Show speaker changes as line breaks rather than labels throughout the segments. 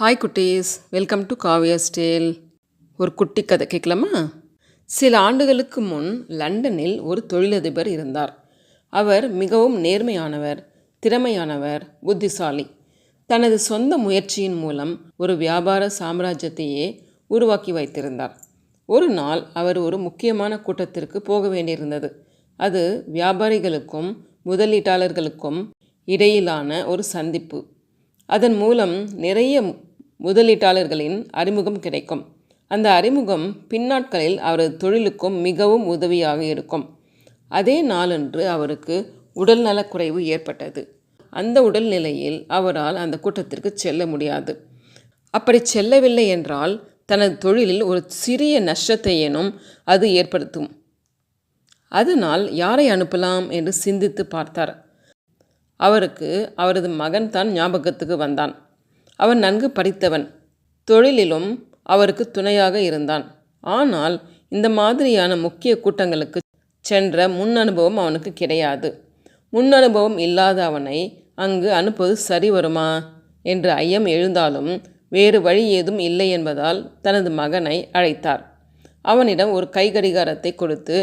Hi குட்டீஸ். Welcome to Kavya ஸ்டேல் ஒரு குட்டி கதை கேட்கலாமா? சில ஆண்டுகளுக்கு முன் லண்டனில் ஒரு தொழிலதிபர் இருந்தார். அவர் மிகவும் நேர்மையானவர் திறமையானவர் புத்திசாலி. தனது சொந்த முயற்சியின் மூலம் ஒரு வியாபார சாம்ராஜ்யத்தையே உருவாக்கி வைத்திருந்தார். ஒரு நாள் அவர் ஒரு முக்கியமான கூட்டத்திற்கு போக வேண்டியிருந்தது. அது வியாபாரிகளுக்கும் முதலீட்டாளர்களுக்கும் இடையிலான ஒரு சந்திப்பு. அதன் மூலம் நிறைய முதலீட்டாளர்களின் அறிமுகம் கிடைக்கும். அந்த அறிமுகம் பின்னாட்களில் அவரது தொழிலுக்கும் மிகவும் உதவியாக இருக்கும். அதே நாளன்று அவருக்கு உடல்நலக்குறைவு ஏற்பட்டது. அந்த உடல்நிலையில் அவரால் அந்த கூட்டத்திற்கு செல்ல முடியாது. அப்படி செல்லவில்லை என்றால் தனது தொழிலில் ஒரு சிறிய நஷ்டத்தையேனும் அது ஏற்படுத்தும். அதனால் யாரை அனுப்பலாம் என்று சிந்தித்து பார்த்தார். அவருக்கு அவரது மகன் தான் ஞாபகத்துக்கு வந்தான். அவன் நன்கு படித்தவன். தொழிலிலும் அவருக்கு துணையாக இருந்தான். ஆனால் இந்த மாதிரியான முக்கிய கூட்டங்களுக்கு சென்ற முன் அனுபவம் அவனுக்கு கிடையாது. முன் அனுபவம் இல்லாத அவனை அங்கு அனுப்புவது சரி வருமா? என்று ஐயம் எழுந்தாலும் வேறு வழி ஏதும் இல்லை என்பதால் தனது மகனை அழைத்தார். அவனிடம் ஒரு கை கடிகாரத்தை கொடுத்து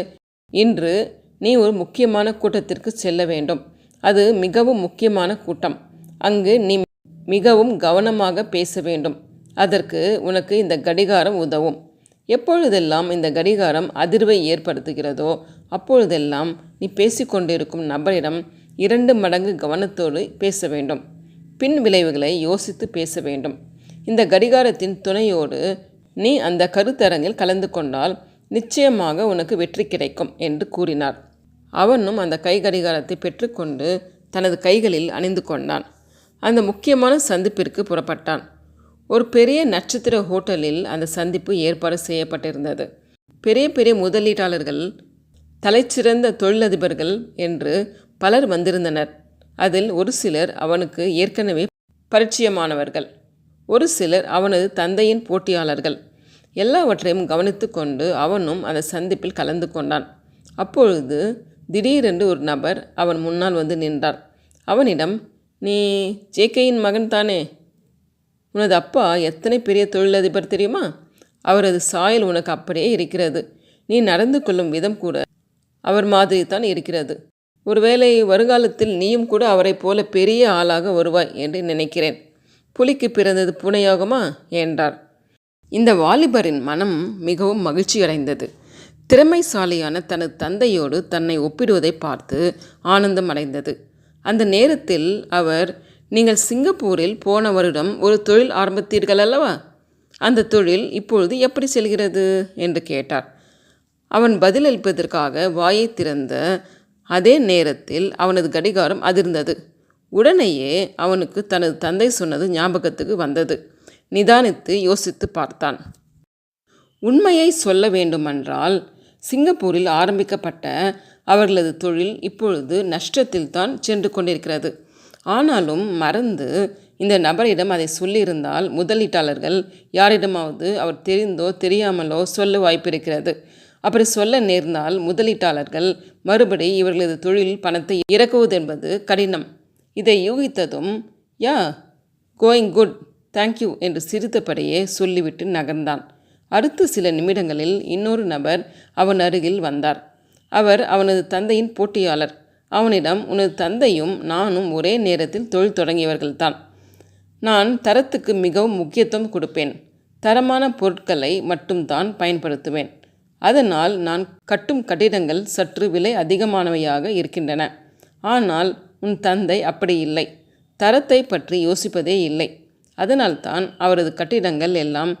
இன்று நீ ஒரு முக்கியமான கூட்டத்திற்கு செல்ல வேண்டும். அது மிகவும் முக்கியமான கூட்டம். அங்கு நீ மிகவும் கவனமாக பேச வேண்டும். அதற்கு உனக்கு இந்த கடிகாரம் உதவும். எப்பொழுதெல்லாம் இந்த கடிகாரம் அதிர்வை ஏற்படுத்துகிறதோ அப்பொழுதெல்லாம் நீ பேசிக்கொண்டிருக்கும் நபரிடம் இரண்டு மடங்கு கவனத்தோடு பேச வேண்டும். பின் விளைவுகளை யோசித்து பேச வேண்டும். இந்த கடிகாரத்தின் துணையோடு நீ அந்த கருத்தரங்கில் கலந்து கொண்டால் நிச்சயமாக உனக்கு வெற்றி கிடைக்கும் என்று கூறினார். அவனும் அந்த கை கடிகாரத்தை பெற்றுக்கொண்டு தனது கைகளில் அணிந்து கொண்டான். அந்த முக்கியமான சந்திப்பிற்கு புறப்பட்டான். ஒரு பெரிய நட்சத்திர ஹோட்டலில் அந்த சந்திப்பு ஏற்பாடு செய்யப்பட்டிருந்தது. பெரிய பெரிய முதலீட்டாளர்கள் தலைச்சிறந்த தொழிலதிபர்கள் என்று பலர் வந்திருந்தனர். அதில் ஒரு சிலர் அவனுக்கு ஏற்கனவே பரிச்சயமானவர்கள். ஒரு சிலர் அவனது தந்தையின் போட்டியாளர்கள். எல்லாவற்றையும் கவனித்து கொண்டு அவனும் அந்த சந்திப்பில் கலந்து கொண்டான். அப்பொழுது திடீரென்று ஒரு நபர் அவன் முன்னால் வந்து நின்றார். அவனிடம் நீ ஜேகேயின் மகன் தானே? உனது அப்பா எத்தனை பெரிய தொழிலதிபர் தெரியுமா? அவரது சாயல் உனக்கு அப்படியே இருக்கிறது. நீ நடந்து கொள்ளும் விதம் கூட அவர் மாதிரி தான் இருக்கிறது. ஒருவேளை வருங்காலத்தில் நீயும் கூட அவரைப் போல பெரிய ஆளாக வருவாய் என்று நினைக்கிறேன். புலிக்கு பிறந்தது புனையாகுமா? என்றார். இந்த வாலிபரின் மனம் மிகவும் மகிழ்ச்சியடைந்தது. திறமைசாலியான தனது தந்தையோடு தன்னை ஒப்பிடுவதை பார்த்து ஆனந்தம் அடைந்தது அந்த நேரத்தில் அவர் நீங்கள் சிங்கப்பூரில் போன வருடம் ஒரு தொழில் ஆரம்பித்தீர்கள் அல்லவா? அந்த தொழில் இப்பொழுது எப்படி செல்கிறது? என்று கேட்டார். அவன் பதிலளிப்பதற்காக வாயை திறந்த அதே நேரத்தில் அவனது கடிகாரம் அதிர்ந்தது. உடனேயே அவனுக்கு தனது தந்தை சொன்னது ஞாபகத்துக்கு வந்தது. நிதானித்து யோசித்து பார்த்தான். உண்மையை சொல்ல வேண்டுமென்றால் சிங்கப்பூரில் ஆரம்பிக்கப்பட்ட அவர்களது தொழில் இப்பொழுது நஷ்டத்தில் தான் சென்று கொண்டிருக்கிறது. ஆனாலும் மறந்து இந்த நபரிடம் அதை சொல்லியிருந்தால் முதலீட்டாளர்கள் யாரிடமாவது அவர் தெரிந்தோ தெரியாமலோ சொல்ல வாய்ப்பிருக்கிறது. அப்படி சொல்ல நேர்ந்தால் முதலீட்டாளர்கள் மறுபடி இவர்களது தொழில் பணத்தை இறக்குவது என்பது கடினம். இதை யூகித்ததும் yeah going good thank you என்று சிரித்தபடியே சொல்லிவிட்டு நகர்ந்தான். அடுத்த சில நிமிடங்களில் இன்னொரு நபர் அவன் அருகில் வந்தார். அவர் அவனது தந்தையின் போட்டியாளர். அவனிடம் உனது தந்தையும் நானும் ஒரே நேரத்தில் தொழில் தொடங்கியவர்கள்தான். நான் தரத்துக்கு மிகவும் முக்கியத்துவம் கொடுப்பேன். தரமான பொருட்களை மட்டும்தான் பயன்படுத்துவேன். அதனால் நான் கட்டும் கட்டிடங்கள் சற்று விலை அதிகமானவையாக இருக்கின்றன. ஆனால் உன் தந்தை அப்படி இல்லை. தரத்தை பற்றி யோசிப்பதே இல்லை. அதனால்தான் அவரது கட்டிடங்கள் எல்லாம்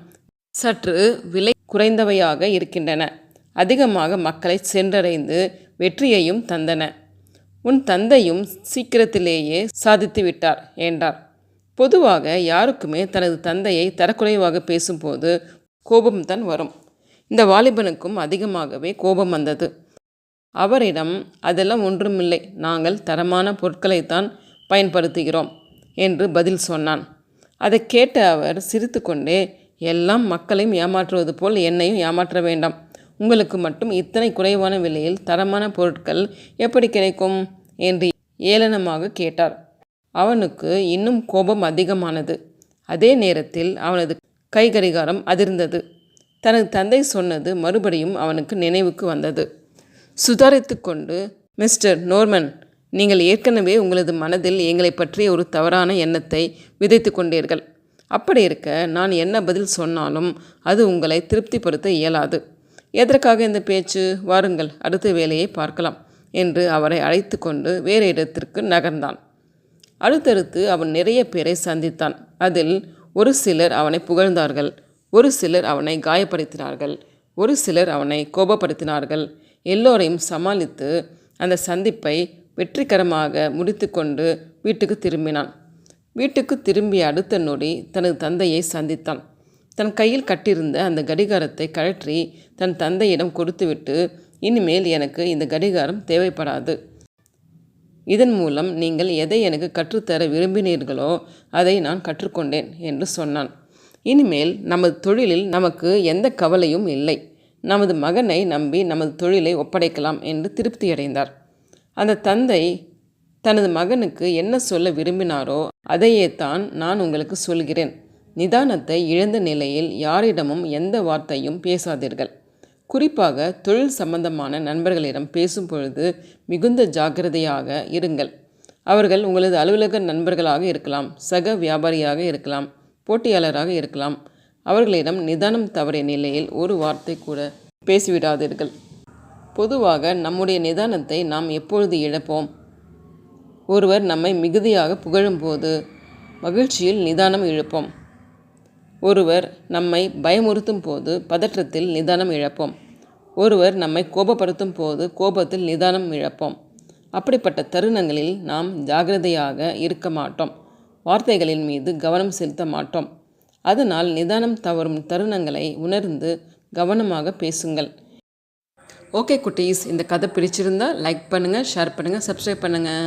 சற்று விலை குறைந்தவையாக இருக்கின்றன. அதிகமாக மக்களை சென்றடைந்து வெற்றியையும் தந்தன. உன் தந்தையும் சீக்கிரத்திலேயே சாதித்து விட்டார் என்றார். பொதுவாக யாருக்குமே தனது தந்தையை தரக்குறைவாக பேசும்போது கோபம்தான் வரும். இந்த வாலிபனுக்கும் அதிகமாகவே கோபம் வந்தது. அவரிடம் அதெல்லாம் ஒன்றுமில்லை. நாங்கள் தரமான பொருட்களைத்தான் பயன்படுத்துகிறோம் என்று பதில் சொன்னான். அதை கேட்ட அவர் சிரித்துக்கொண்டே எல்லாம் மக்களையும் ஏமாற்றுவது போல் என்னையும் ஏமாற்ற வேண்டாம். உங்களுக்கு மட்டும் இத்தனை குறைவான விலையில் தரமான பொருட்கள் எப்படி கிடைக்கும்? என்று ஏளனமாக கேட்டார். அவனுக்கு இன்னும் கோபம் அதிகமானது. அதே நேரத்தில் அவனது கைகரிகாரம் அதிர்ந்தது. தனது தந்தை சொன்னது மறுபடியும் அவனுக்கு நினைவுக்கு வந்தது. சுதாரித்து கொண்டு மிஸ்டர் நோர்மன் நீங்கள் ஏற்கனவே உங்களது மனதில் எங்களை பற்றிய ஒரு தவறான எண்ணத்தை விதைத்து கொண்டீர்கள். அப்படி இருக்க நான் என்ன பதில் சொன்னாலும் அது உங்களை திருப்திப்படுத்த இயலாது. எதற்காக இந்த பேச்சு? வாருங்கள் அடுத்த வேலையை பார்க்கலாம் என்று அவரை அழைத்து கொண்டு வேறு இடத்திற்கு நகர்ந்தான். அடுத்தடுத்து அவன் நிறைய பேரை சந்தித்தான். அதில் ஒரு சிலர் அவனை புகழ்ந்தார்கள் ஒரு சிலர் அவனை காயப்படுத்தினார்கள் ஒரு சிலர் அவனை கோபப்படுத்தினார்கள். எல்லோரையும் சமாளித்து அந்த சந்திப்பை வெற்றிகரமாக முடித்துக்கொண்டு வீட்டுக்கு திரும்பினான். வீட்டுக்கு திரும்பிய அடுத்த நொடி தனது தந்தையை சந்தித்தான். தன் கையில் கட்டியிருந்த அந்த கடிகாரத்தை கழற்றி தன் தந்தையிடம் கொடுத்துவிட்டு இனிமேல் எனக்கு இந்த கடிகாரம் தேவைப்படாது. இதன் மூலம் நீங்கள் எதை எனக்கு கற்றுத்தர விரும்பினீர்களோ அதை நான் கற்றுக்கொண்டேன் என்று சொன்னான். இனிமேல் நமது தொழிலில் நமக்கு எந்த கவலையும் இல்லை. நமது மகனை நம்பி நமது தொழிலை ஒப்படைக்கலாம் என்று திருப்தியடைந்தார். அந்த தந்தை தனது மகனுக்கு என்ன சொல்ல விரும்பினாரோ அதையே தான் நான் உங்களுக்கு சொல்கிறேன். நிதானத்தை இழந்த நிலையில் யாரிடமும் எந்த வார்த்தையும் பேசாதீர்கள். குறிப்பாக தொழில் சம்பந்தமான நண்பர்களிடம் பேசும் பொழுது மிகுந்த ஜாக்கிரதையாக இருங்கள். அவர்கள் உங்களது அலுவலக நண்பர்களாக இருக்கலாம் சக வியாபாரியாக இருக்கலாம் போட்டியாளராக இருக்கலாம். அவர்களிடம் நிதானம் தவறிய நிலையில் ஒரு வார்த்தை கூட பேசிவிடாதீர்கள். பொதுவாக நம்முடைய நிதானத்தை நாம் எப்பொழுது இழப்போம்? ஒருவர் நம்மை மிகுதியாக புகழும்போது மகிழ்ச்சியில் நிதானம் இழப்போம். ஒருவர் நம்மை பயமுறுத்தும் போது பதற்றத்தில் நிதானம் இழப்போம். ஒருவர் நம்மை கோபப்படுத்தும் போது கோபத்தில் நிதானம் இழப்போம். அப்படிப்பட்ட தருணங்களில் நாம் ஜாகிரதையாக இருக்க மாட்டோம். வார்த்தைகளின் மீது கவனம் செலுத்த மாட்டோம். அதனால் நிதானம் தவறும் தருணங்களை உணர்ந்து கவனமாக பேசுங்கள். ஓகே குட்டீஸ் இந்த கதை பிடிச்சிருந்தால் லைக் பண்ணுங்கள் ஷேர் பண்ணுங்கள் சப்ஸ்கிரைப் பண்ணுங்கள்